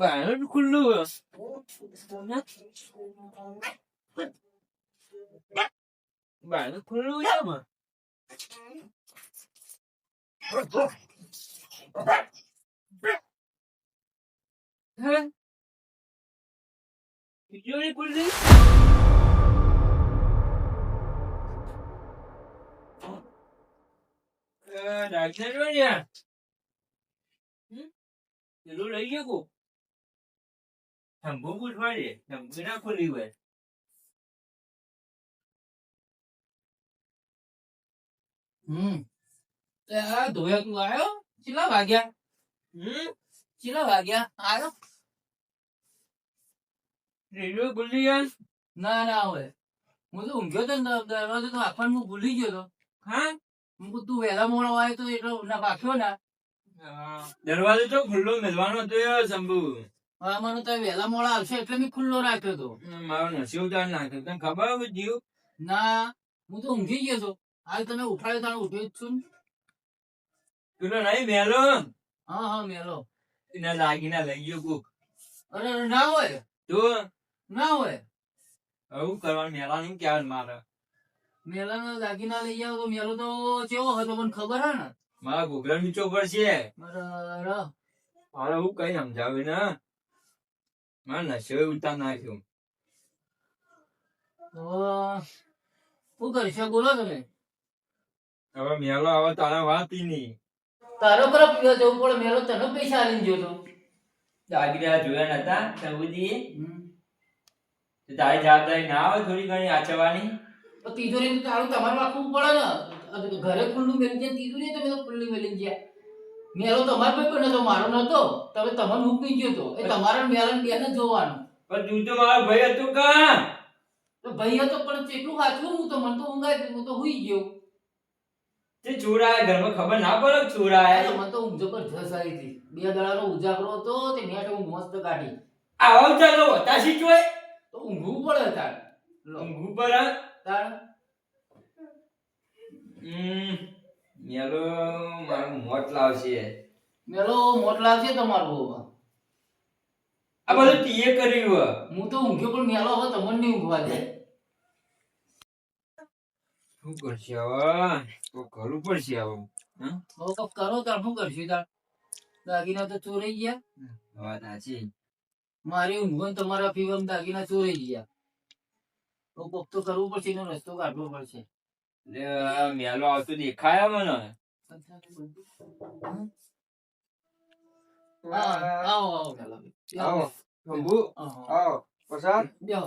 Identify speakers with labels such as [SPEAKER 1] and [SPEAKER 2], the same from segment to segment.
[SPEAKER 1] બારણું ખુલ્લું બારણું ખુલ્લું. હે? તિજોરી ખુલ્લી બન્યા. હમ? પેલું લઈ ગયો શંભુ ના ખુલ્લી
[SPEAKER 2] હમ તે આ ધોયા તું આવ્યો કેટલા વાગ્યા
[SPEAKER 1] હમ
[SPEAKER 2] કેટલા વાગ્યા આવ્યો
[SPEAKER 1] રેડિયો ખુલ્લી યાર
[SPEAKER 2] ના ના હોય હું તો ઊંઘ્યો તો દરવાજો તો આખવાનો હું ભૂલી ગયો તો
[SPEAKER 1] હા
[SPEAKER 2] હું તું વહેલા મોડો આવ્યો તો એટલો ના પાક્યો ના
[SPEAKER 1] દરવાજો તો ખુલ્લો મેલવાનો હતો શંભુ
[SPEAKER 2] મને તો વહેલા મોડા આવશે એટલે મેં ખુલ્લો રાખ્યો
[SPEAKER 1] મારો નસીબ ઉતાર નાખ્યો. તને ખબર હોય જીવ
[SPEAKER 2] ના હું તો ઊંઘી ગયો તો હાલ તમે ઉઠાડ્યો તારે ઉઠ્યો જ છું.
[SPEAKER 1] પેલો નહીં મેલો?
[SPEAKER 2] હા હા મેલો.
[SPEAKER 1] એના લાગીને લઈ ગયો કોક.
[SPEAKER 2] અરે ના હોય.
[SPEAKER 1] તો?
[SPEAKER 2] ના હોય.
[SPEAKER 1] આવું કરવાનું મેલાનું ક્યાં મારે?
[SPEAKER 2] મેલાના દાગીના લઈ આવો તો મેલો તો કેવો હતો મને ખબર હે ને.
[SPEAKER 1] મારા ઘોઘરા નીચો પડશે
[SPEAKER 2] અરે
[SPEAKER 1] મારે હું કઈ સમજાવ્યું ને. મારા નશો ઉતાર નાખ્યો
[SPEAKER 2] શું કરશો બોલો તમે
[SPEAKER 1] હવે મેલો હવે તારા વાત નહીં
[SPEAKER 2] તારો પર પીવા જવું પડે મેલો તને પૈસા લઈને જોતો
[SPEAKER 1] દાગીરા જોયા નતા સબુજી તો તારી જવાબદારી ના આવે થોડી ઘણી આચવાની
[SPEAKER 2] તો તિજોરી તો તારું તમારું રાખવું પડે ને ઘરે ખુલ્લું મેલી જાય તિજોરી તમે તો ખુલ્લી મેલી ગયા મેલો તમારે કોઈ પણ નતો મારો નતો. તમે તમને મૂકી ગયો તો? એ તમારા મેરન બેને જોવાનું.
[SPEAKER 1] પણ તું તો મારો ભાઈ હતો કા?
[SPEAKER 2] તો ભાઈ હતો પણ કેટલું સાચું હું તો મને તો ઊંઘાય હું તો હુઈ ગયો.
[SPEAKER 1] તે ચોરાયા ઘરમાં ખબર ના પડે ચોરા
[SPEAKER 2] આ તો
[SPEAKER 1] ચોરાયા
[SPEAKER 2] મને તો ઊંઘ જબરજસ્ત આવી હતી. બે દાડાનો ઉજાગરો હતો તે મેં તો મસ્ત કાઢી.
[SPEAKER 1] આવો ચાલો તાસી જોય
[SPEAKER 2] તો ઊંઘવું પડે તાર
[SPEAKER 1] ઊંઘ ઉપર આ.
[SPEAKER 2] તાર
[SPEAKER 1] હમ, મેલો મારું મોત લાવશે.
[SPEAKER 2] મેલો મોત લાવશે તમારું
[SPEAKER 1] આ બધું તીએ કર્યું હું.
[SPEAKER 2] તો ઊંઘ્યો પણ મેલો હવે તમને નહીં ઊંઘવા દે.
[SPEAKER 1] શું કરશે હવે? તો કરવું પડશે હવે?
[SPEAKER 2] હવે તો કરો તાર શું કરશું તાર? દાગીના તો ચોરાઈ ગયા.
[SPEAKER 1] વાત સાચી.
[SPEAKER 2] મારી ઊંઘવાનું તમારા પીવામાં દાગીના ચોરાઈ ગયા. તો કોક તો કરવું પડશે એનો રસ્તો કાઢવો પડશે.
[SPEAKER 1] મેલો આવતો દેખાય મને?
[SPEAKER 2] હા, આવો આવો બેહો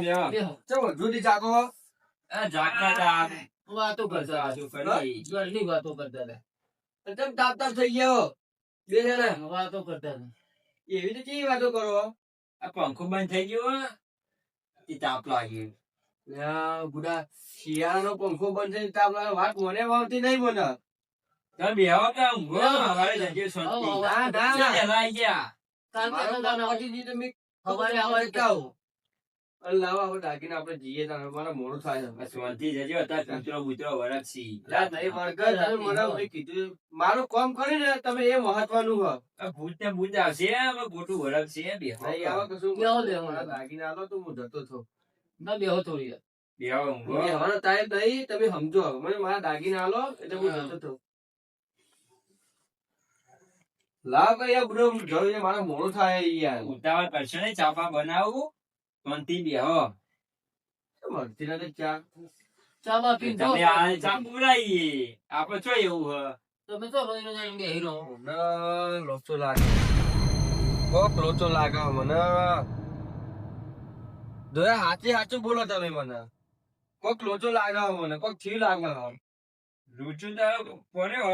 [SPEAKER 1] બેહો. બેહો
[SPEAKER 3] જુદી જાગો હો?
[SPEAKER 1] જાગતા તા
[SPEAKER 2] વાતો કરતા
[SPEAKER 1] આજુ કરી
[SPEAKER 2] ઘરની વાતો કરતા હતા
[SPEAKER 3] ચમ તાપ તાપ થઈ ગયો બે જણા.
[SPEAKER 2] વાતો કરતા
[SPEAKER 3] એવી તો કેવી વાતો કરો
[SPEAKER 1] આ પંખો બંધ થઈ ગયો. એ તાપ લાગ્યો.
[SPEAKER 3] બુડા શિયાળાનો પંખો બંધ થઈ વાત મને વાવતી નહીં મને.
[SPEAKER 1] તમે બેહો કે ઊંઘો. જગ્યાએ શાંતિ.
[SPEAKER 3] ના, ના.
[SPEAKER 1] ગયા.
[SPEAKER 2] હવારે
[SPEAKER 3] લાવો હવે આપણે જઈએ મારા મોડું થાય.
[SPEAKER 1] શાંતિ જજો અત્યારે કૂતરો બૂતરો વરસી.
[SPEAKER 3] મને કીધું. મારું કામ કરીને તમે એ મહત્વનું હો.
[SPEAKER 1] ભૂત ને ભૂત આવશે હવે વરસશે બેહો
[SPEAKER 3] નહીં આવે કશું દાગીને આલો તો હું જતો થો
[SPEAKER 2] ના બેહો થોડી
[SPEAKER 3] ટાઈમ નહીં તમે સમજો મને મારા દાગીને આલો એટલે હું જતો હતો લાવ યાર બુડો જોઈને મારા મોડું થાય યાર.
[SPEAKER 1] ઉતાવળ કરશો ને ચાપા બનાવું શાંતિ બેહો
[SPEAKER 3] મળતી નથી ચા.
[SPEAKER 2] ચા બા પીને
[SPEAKER 1] તમે આ ચા પુરાઈએ. આપડે છો એવું હે?
[SPEAKER 2] તમે તો બેહી રહો.
[SPEAKER 3] લોચો લાગે. કોક લોચો લાગે મને. જોયા હાચી હાચું બોલો તમે મને. કોક લોચો લાગે મને, કોકથી લાગે
[SPEAKER 1] રૂચું તો કોને હો.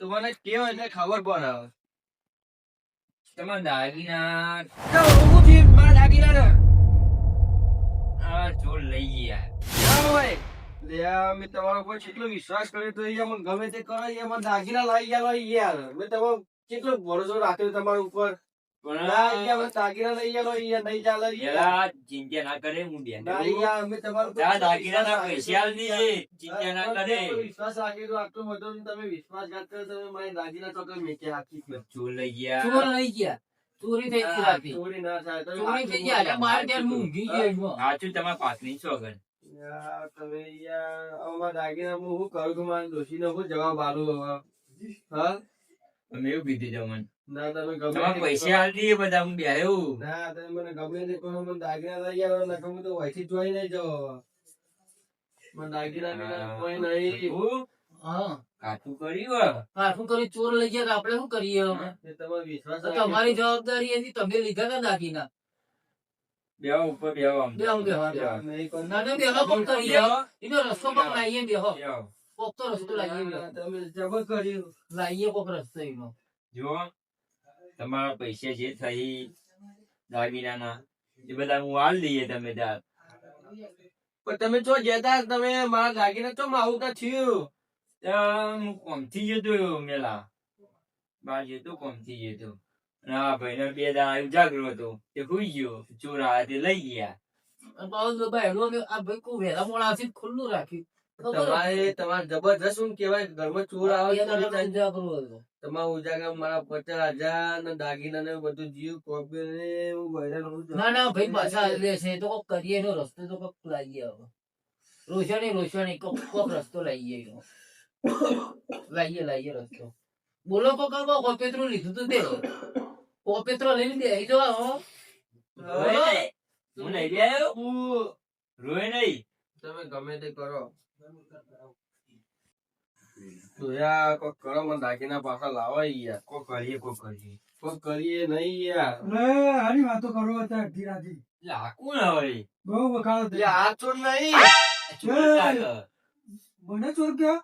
[SPEAKER 3] તો મને કેવો એટલે ખબર પડે
[SPEAKER 1] તમારા દાગીના
[SPEAKER 3] તો હું થી મારા દાગીના ને
[SPEAKER 1] આ ચોર લઈ ગયા.
[SPEAKER 3] ના હોય. મેં તમારા ઉપર કેટલો વિશ્વાસ કર્યો તો ગમે તે કરો અહીંયા મને દાગીના લાવી તમારો કેટલો ભરોસો રાખ્યો તમારા ઉપર? ના
[SPEAKER 1] ચિંતા ના કરે હું બેન
[SPEAKER 3] ના
[SPEAKER 1] પૈસા ચિંતા ના કરે.
[SPEAKER 3] વિશ્વાસ આટલો બધો તમે વિશ્વાસઘાત કર્યો તમે મારી દાગીના તો તમે મેકે આપી
[SPEAKER 1] ચોર લઈ ગયા.
[SPEAKER 2] ચોર લઈ ગયા. ચોરી થઈ ગઈ રાતે.
[SPEAKER 3] ચોરી ના થાય.
[SPEAKER 2] ચોરી થઈ ગઈ આજે મારે ત્યાં હું ઊંઘી ગયો એમાં.
[SPEAKER 1] સાચું તમારા પાછની સોગન
[SPEAKER 3] યાર, તમે યાર, હવે મારા દાગીના હું શું કરું છું મારા ડોશીને શું જવાબ આલું હવે? હા?
[SPEAKER 1] તમે એવું કીધું તમને
[SPEAKER 3] ના, તમે ગમે
[SPEAKER 1] પૈસા
[SPEAKER 3] કરો.
[SPEAKER 1] બધા હું બેહ્યો
[SPEAKER 3] ના, તમે મને ગમે તે કરો, મને દાગીના લઈ આવો, નકર હું તો વહીથી જોઈ નહીં જાઉં મને દાગીના બીના કોઈ નહીં.
[SPEAKER 1] હું
[SPEAKER 2] હા.
[SPEAKER 1] કાઠું કર્યું
[SPEAKER 2] પાછું કરી ચોર લઈ ગયા આપણે શું કરીએ?
[SPEAKER 3] તમારો વિશ્વાસ
[SPEAKER 2] તમારી જવાબદારી હતી તમે લીધા હતા દાગીના
[SPEAKER 1] બેહો ઉપર બેહો આમ.
[SPEAKER 2] બેહો, બેહો. ના, ના, બેહો. એનો રસ્તો પણ લાવીએ બેહો. કોક તો રસ્તો લાવીએ.
[SPEAKER 3] તમે જબર કર્યું
[SPEAKER 2] લાવીએ કોક રસ્તો એનો
[SPEAKER 1] જો તમારા પૈસા જે થઈ દાગીનાના એ બધા હું હાલ દઈએ તમે
[SPEAKER 3] પણ તમે છો જતા તમે મારા દાગીના તો આવું કા થયું?
[SPEAKER 1] હું કોમથી જતો મેલા. બાર જતો કોમથી જતો. ના ભાઈ ને બે દા જાગરો હતો. તે ખુઈ ગયો. ચોરા તે લઈ ગયા.
[SPEAKER 2] ભાઈ આ ભાઈ કુ વેલા મોડા ખુલ્લું રાખ્યું.
[SPEAKER 3] તમારે તમારે જબરજસ્ત શું કેવાય ઘરમાં ચોર આવે
[SPEAKER 2] બે.
[SPEAKER 3] તમારા મારા પચાસ હજાર ને દાગીના ને બધું જીવ કોપી ને હું બૈરાન હું
[SPEAKER 2] ના ના ભાઈ પાછા લે તો કોક કરીએ એનો રસ્તો તો કોક લાવીએ હવે. રોશની રોશની કોક કોક રસ્તો લાવીએ લાવીએ લાવીએ રસ્તો. બોલો કોક કોક કોપેત્રો લીધું તું તે. કોપેત્રો લઈને દે આવી જવા હો.
[SPEAKER 1] હું નહીં બેહ્યો.
[SPEAKER 3] હું
[SPEAKER 1] રોય નહીં.
[SPEAKER 3] તમે ગમે તે કરો. તો યાર કોક કરો મને દાગીના પાછા લાવો યાર.
[SPEAKER 1] કો કરીએ કો કરીએ.
[SPEAKER 3] કોક કરીએ નહીં યાર.
[SPEAKER 4] હારી વાતો કરો અત્યારે અડધી રાતે
[SPEAKER 1] લાકું ને હવે.
[SPEAKER 4] બહુ વખાણ
[SPEAKER 3] એટલે આ ચોર નહીં.
[SPEAKER 4] મને ચોર કયો?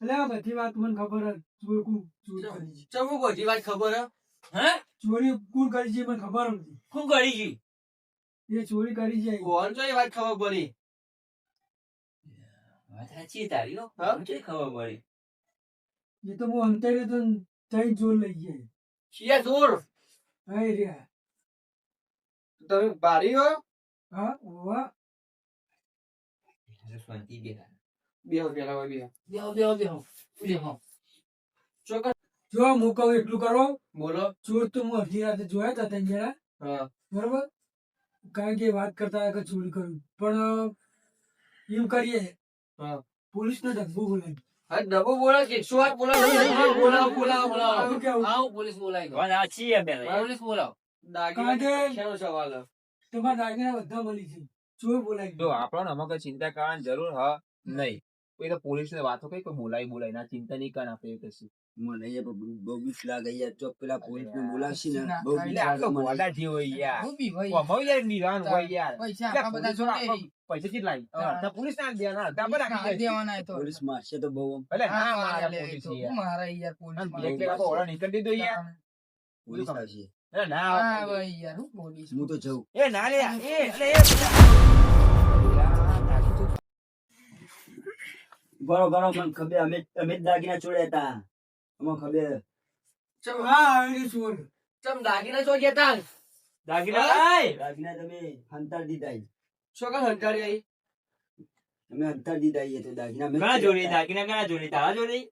[SPEAKER 4] એટલે આ બધી વાત મને ખબર જ. ચોર કોણ? ચોર કરી છે.
[SPEAKER 3] બધી વાત ખબર હે?
[SPEAKER 1] હે?
[SPEAKER 4] ચોરી કોણ કરી છે મને ખબર નથી.
[SPEAKER 1] શું કરી ગઈ
[SPEAKER 4] એ ચોરી કરી છે.
[SPEAKER 3] કોણ જો એ વાત ખબર પડી?
[SPEAKER 1] સાચી તારી હો. કેવી ખબર પડી?
[SPEAKER 4] એ તો હું અંતરે તો તઈ ચોર લઈ ગયા
[SPEAKER 3] શિયા ચોર
[SPEAKER 4] હઈ રહ્યા.
[SPEAKER 3] તમે બારી હો?
[SPEAKER 4] હા ઓવા
[SPEAKER 1] શાંતિ બેહા.
[SPEAKER 3] બેહો પેલા હોય બેહો.
[SPEAKER 2] બેહો બેહો બેહો. બેહો
[SPEAKER 3] ચોકર
[SPEAKER 4] જો હું કહું એટલું કરો.
[SPEAKER 3] બોલો.
[SPEAKER 4] ચોર તો હું અડધી રાતે જોયા હતા તને જરા
[SPEAKER 3] હા.
[SPEAKER 4] બરોબર? કારણ કે વાત કરતા ચોરી કર્યું પણ એમ કરીએ. પોલીસ નો ડબ્બો બોલાય
[SPEAKER 3] હા ડબ્બો બોલો કે એકસો આઠ બોલાવો બોલાવો બોલાવો. બોલાવો
[SPEAKER 2] આવો પોલીસ
[SPEAKER 1] બોલાય હે
[SPEAKER 2] પોલીસ બોલાવો.
[SPEAKER 3] દાગીના
[SPEAKER 4] કારણ કે-
[SPEAKER 3] શેનો સવાલ
[SPEAKER 4] તમારા દાગીના બધા મળી છે. ચોર બોલાય
[SPEAKER 5] જો આપણને આમાં કઈ ચિંતા કરવાની જરૂર હ નહીં. કોઈ તો પોલીસ ને વાતો કઈ કોઈ બોલાય બોલાય ના ચિંતા નહીં કરે આપણે કશું.
[SPEAKER 6] મને બહુ બીક લાગે યાર ચોક પેલા પોલીસ ને બોલાવશે ને બહુ બીક લાગે મને.
[SPEAKER 5] બોલા જેવો હોય યાર.
[SPEAKER 7] હું બી ભાઈ
[SPEAKER 5] યાર નિરાન હોય યાર.
[SPEAKER 7] પૈસા
[SPEAKER 5] એટલે
[SPEAKER 7] બધા જોડે
[SPEAKER 5] પૈસા કેટલા
[SPEAKER 7] હા.
[SPEAKER 5] અડધા પોલીસ ના દેવાના અડધા આપણે
[SPEAKER 7] ના દેવાના તો.
[SPEAKER 6] પોલીસ મારશે તો બહુ
[SPEAKER 5] ભલે
[SPEAKER 7] હા, મારા એ
[SPEAKER 5] પોલીસ યાર.
[SPEAKER 7] મારે યાર પોલીસ
[SPEAKER 5] અને
[SPEAKER 7] મારે.
[SPEAKER 5] એક એક આખો ઓળો નીકળી દીધો યાર.
[SPEAKER 6] પોલીસ આવશે.
[SPEAKER 5] એ ના
[SPEAKER 7] હા
[SPEAKER 5] આવે.
[SPEAKER 7] ભાઈ યાર હું પોલીસ
[SPEAKER 6] હું તો જઉં.
[SPEAKER 5] એ ના લે એ એટલે એ.
[SPEAKER 6] બરો બરો મને ખબર અમે અમે જ દાગીના છોડ્યા હતા. અમને ખબર
[SPEAKER 3] ચમ
[SPEAKER 4] હા આવી ચોર
[SPEAKER 3] ચમ દાગીના ચો ગયા તા
[SPEAKER 1] દાગીના આય.
[SPEAKER 6] દાગીના તમે હંતાર દીધા
[SPEAKER 3] શું કામ હંકારી આઈ?
[SPEAKER 6] અમે હંતાર દીધા એ તો દાગીના અમે જ
[SPEAKER 1] જોડી? દાગીના ઘણા જોડી? તારા જોડી?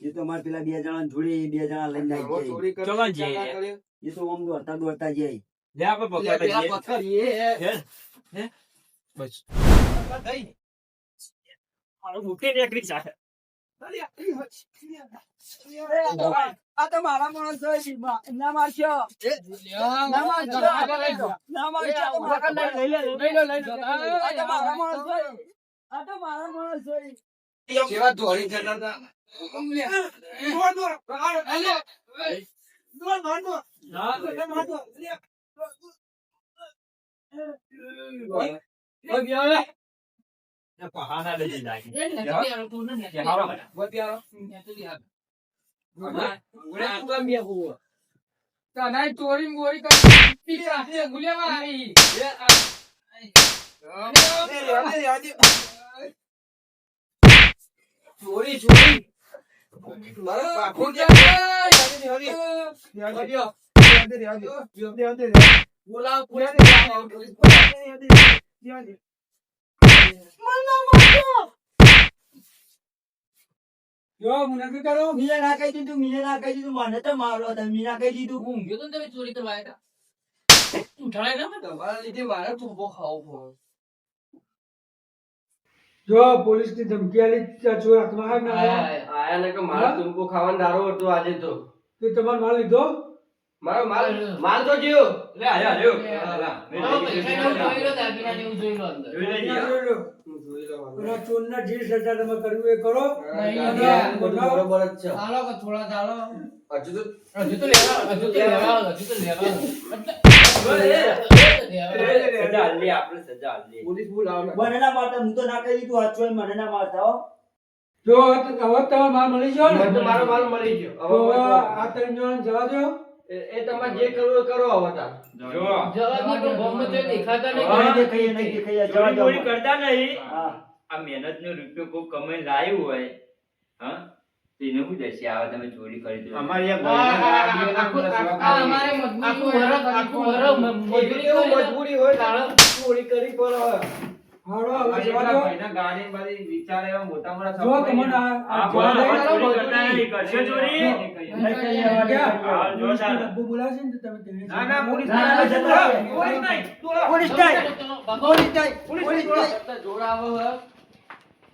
[SPEAKER 6] એ તો અમારે પેલા બે જણા જોડે બે જણા લઈને આવી
[SPEAKER 3] ચોરી
[SPEAKER 1] ચોકન
[SPEAKER 3] ચા ના કર્યું?
[SPEAKER 6] એ તો આમ દોડતા દોડતા જાય
[SPEAKER 1] લે આપણે.
[SPEAKER 5] બસ.
[SPEAKER 3] થઈ.
[SPEAKER 1] મૂકી જાય
[SPEAKER 7] આ તો મારા માણસ. ના મારશો ના મારશો ના મારશો આ તો મારા માણસ આ તો મારા માણસ
[SPEAKER 3] કેવા દોડી જતા હતા. ઓય, બેહો લે.
[SPEAKER 1] પહાના લઈ જાય
[SPEAKER 2] એ નથી બેહો, તું નથી બેહો.
[SPEAKER 1] હારો
[SPEAKER 3] ઓય, બેહો.
[SPEAKER 2] નથી બેહો.
[SPEAKER 3] ઓય, આટલા બેહવું. તને ચોરી મોરી કરી ગુલેવા આવી ચોરી ચોરી મારા પાખો બોલાવ
[SPEAKER 4] જો હું નથી કરો?
[SPEAKER 6] મીને ના કહી દીધું મીને ના કહી દીધું મને તો મારો તમે મીના કહી દીધું.
[SPEAKER 2] હું ઊંઘ્યો તો તમે ચોરી કરવા આવ્યા હતા? ઉઠાડે ના
[SPEAKER 3] તમારા લીધે મારે તુંબો ખાવો પડે
[SPEAKER 4] જો પોલીસની ધમકી આલી ચોર હાથમાં
[SPEAKER 3] આયા ને કે મારે તુંબો ખાવાનો દારો હતો આજે તો.
[SPEAKER 4] તો તમારો માલ લીધો?
[SPEAKER 3] મારો માલ માલ તો જીઓ
[SPEAKER 1] લે આયા આયો
[SPEAKER 2] જોઈ લો દાગીના ને એવું જોઈ લો અંદર.
[SPEAKER 1] જોઈ લેજે હો.
[SPEAKER 4] જોઈ લો.
[SPEAKER 3] હું જોઈ લઉં
[SPEAKER 4] પેલા ચોરના જે સજા તમે કરવું એ કરો.
[SPEAKER 3] બધું
[SPEAKER 4] અને
[SPEAKER 3] બરોબર જ છે.
[SPEAKER 7] ચાલો કે થોડા ચાલો.
[SPEAKER 3] હજુ તો
[SPEAKER 2] હજુ તો લેવા હજુ તો લેવા હજુ તો લેવા.
[SPEAKER 1] સજા આલી આપણે સજા આલી.
[SPEAKER 3] પોલીસ બોલાવો ને.
[SPEAKER 6] મને ના મારતા હું તો ના કહી દીધું હાથ છોડીને મને ના મારતા હો.
[SPEAKER 4] જો હવે હવે તમારો માલ મળી ગયો ને?
[SPEAKER 3] મારો માલ મળી ગયો. હવે
[SPEAKER 4] આ ત્રણ જણાને જવા દો.
[SPEAKER 3] એ તમારે જે કરવું કરો હવે તાર.
[SPEAKER 1] જો.
[SPEAKER 2] જવા દે પણ ગમે તે દેખાતા નહીં.
[SPEAKER 1] હા.
[SPEAKER 6] નહીં દેખાઈએ નહીં દેખાઈએ જવા
[SPEAKER 1] ચોરી
[SPEAKER 6] દો
[SPEAKER 1] ચોરી કરતા નહીં. આ મહેનત નો રૂપિયો કોઈ કમાઈ લાવ્યું હોય હા? તેને શું જશે આવે તમે ચોરી કરી દો.
[SPEAKER 5] અમારી
[SPEAKER 2] અમારે મજબૂરી હોય, આખું મજબૂરી
[SPEAKER 3] હોય ચોરી કરી પર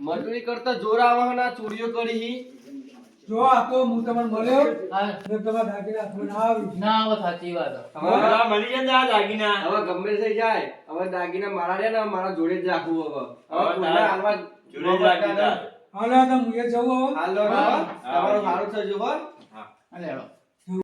[SPEAKER 3] મજૂરી કરતા જોર આવે હે ને આ ચોરીઓ કરી.
[SPEAKER 4] જો આ તો હું તમને મળ્યો
[SPEAKER 2] હા,
[SPEAKER 4] ને તમારા દાગીના હાથમાં ના આવી.
[SPEAKER 2] ના હવે સાચી વાત
[SPEAKER 3] હવે
[SPEAKER 1] મળી જાય ને આ દાગીના.
[SPEAKER 3] હવે ગમે થઈ જાય. હવે દાગીના મારા રે ને મારા જોડે જ રાખવું હવે. હવે
[SPEAKER 1] તારા
[SPEAKER 3] હાલમાં
[SPEAKER 1] જોડે જ રાખી.
[SPEAKER 4] હાલો તો હું એ જવું હવે.
[SPEAKER 3] હાલો
[SPEAKER 1] હા.
[SPEAKER 3] તમારું સારું થજો હો.
[SPEAKER 2] હાલે, હાલો.